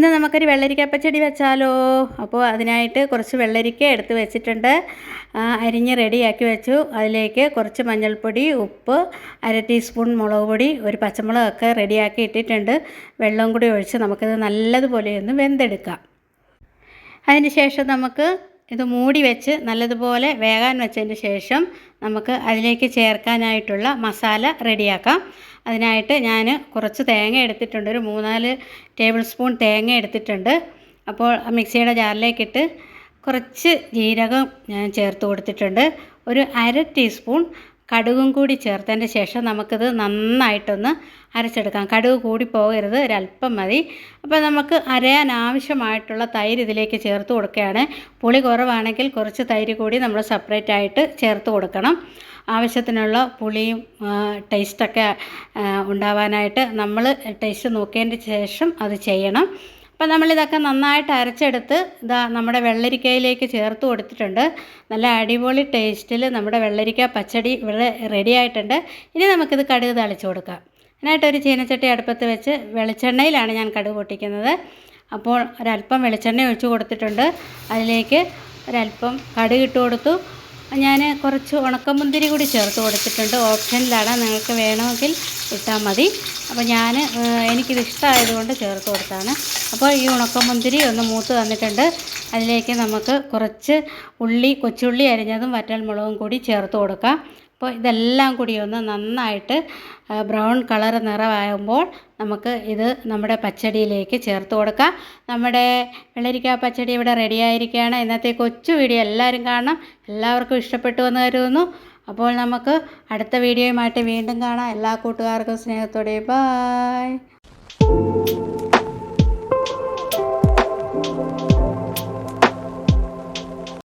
ഇന്ന് നമുക്കൊരു വെള്ളരിക്ക പച്ചടി വെച്ചാലോ? അപ്പോൾ അതിനായിട്ട് കുറച്ച് വെള്ളരിക്ക എടുത്ത് വെച്ചിട്ടുണ്ട്. അരിഞ്ഞ് റെഡിയാക്കി വെച്ചു. അതിലേക്ക് കുറച്ച് മഞ്ഞൾപ്പൊടി ഉപ്പ് അര ടീസ്പൂൺ മുളക് പൊടി ഒരു പച്ചമുളകൊക്കെ റെഡിയാക്കി ഇട്ടിട്ടുണ്ട്. വെള്ളം കൂടി ഒഴിച്ച് നമുക്കിത് നല്ലതുപോലെ ഒന്ന് വെന്തെടുക്കാം. അതിന് ശേഷം നമുക്ക് ഇത് മൂടി വെച്ച് നല്ലതുപോലെ വേകാൻ വെച്ചതിന് ശേഷം നമുക്ക് അതിലേക്ക് ചേർക്കാനായിട്ടുള്ള മസാല റെഡിയാക്കാം. അതിനായിട്ട് ഞാൻ കുറച്ച് തേങ്ങ എടുത്തിട്ടുണ്ട്. ഒരു മൂന്നാൽ ടേബിൾ സ്പൂൺ തേങ്ങ എടുത്തിട്ടുണ്ട്. അപ്പോൾ മിക്സിയുടെ ജാറിലേക്കിട്ട് കുറച്ച് ജീരകം ഞാൻ ചേർത്ത് കൊടുത്തിട്ടുണ്ട്. ഒരു അര ടീസ്പൂൺ കടുകും കൂടി ചേർത്തതിന്റെ ശേഷം നമുക്കിത് നന്നായിട്ടൊന്ന് അരച്ചെടുക്കാം. കടുക് കൂടി പോകരുത് ഒരല്പം മതി. അപ്പോൾ നമുക്ക് അരയാൻ ആവശ്യമായിട്ടുള്ള തൈര് ഇതിലേക്ക് ചേർത്ത് കൊടുക്കുകയാണ്. പുളി കുറവാണെങ്കിൽ കുറച്ച് തൈര് കൂടി നമ്മൾ സെപ്പറേറ്റ് ആയിട്ട് ചേർത്ത് കൊടുക്കണം. ആവശ്യത്തിനുള്ള പുളിയും ടേസ്റ്റൊക്കെ ഉണ്ടാവാനായിട്ട് നമ്മൾ ടേസ്റ്റ് നോക്കിയതിന്റെ ശേഷം അത് ചെയ്യണം. അപ്പോൾ നമ്മളിതൊക്കെ നന്നായിട്ട് അരച്ചെടുത്ത് ഇതാ നമ്മുടെ വെള്ളരിക്കയിലേക്ക് ചേർത്ത് കൊടുത്തിട്ടുണ്ട്. നല്ല അടിപൊളി ടേസ്റ്റിൽ നമ്മുടെ വെള്ളരിക്ക പച്ചടി ഇവിടെ റെഡി ആയിട്ടുണ്ട്. ഇനി നമുക്കിത് കടുക് തളിച്ച് കൊടുക്കാം. അതിനായിട്ടൊരു ചീനച്ചട്ടി അടുപ്പത്ത് വെച്ച് വെളിച്ചെണ്ണയിലാണ് ഞാൻ കടുക് പൊട്ടിക്കുന്നത്. അപ്പോൾ ഒരല്പം വെളിച്ചെണ്ണ ഒഴിച്ചു കൊടുത്തിട്ടുണ്ട്. അതിലേക്ക് ഒരല്പം കടുക് ഇട്ട് കൊടുത്തു. ഞാൻ കുറച്ച് ഉണക്കമുന്തിരി കൂടി ചേർത്ത് കൊടുത്തിട്ടുണ്ട്. ഓപ്ഷനിലാണ്. നിങ്ങൾക്ക് വേണമെങ്കിൽ ഇട്ടാൽ മതി. അപ്പോൾ ഞാൻ എനിക്കിത് ഇഷ്ടമായതുകൊണ്ട് ചേർത്ത് കൊടുത്താണ്. അപ്പോൾ ഈ ഉണക്കമുന്തിരി ഒന്ന് മൂത്ത് വന്നിട്ടുണ്ട്. അതിലേക്ക് നമുക്ക് കുറച്ച് ഉള്ളി കൊച്ചുള്ളി അരിഞ്ഞതും വറ്റൽമുളകും കൂടി ചേർത്ത് കൊടുക്കാം. അപ്പോൾ ഇതെല്ലാം കൂടി ഒന്ന് നന്നായിട്ട് ബ്രൗൺ കളർ നിറമാകുമ്പോൾ നമുക്ക് ഇത് നമ്മുടെ പച്ചടിയിലേക്ക് ചേർത്ത് കൊടുക്കാം. നമ്മുടെ വെള്ളരിക്ക പച്ചടി ഇവിടെ റെഡി ആയിരിക്കുകയാണ്. ഇന്നത്തെ കൊച്ചു വീഡിയോ എല്ലാവരും കാണണം. എല്ലാവർക്കും ഇഷ്ടപ്പെട്ടു എന്ന് കരുതുന്നു. അപ്പോൾ നമുക്ക് അടുത്ത വീഡിയോയുമായിട്ട് വീണ്ടും കാണാം. എല്ലാ കൂട്ടുകാർക്കും സ്നേഹത്തോടെ. ബായ്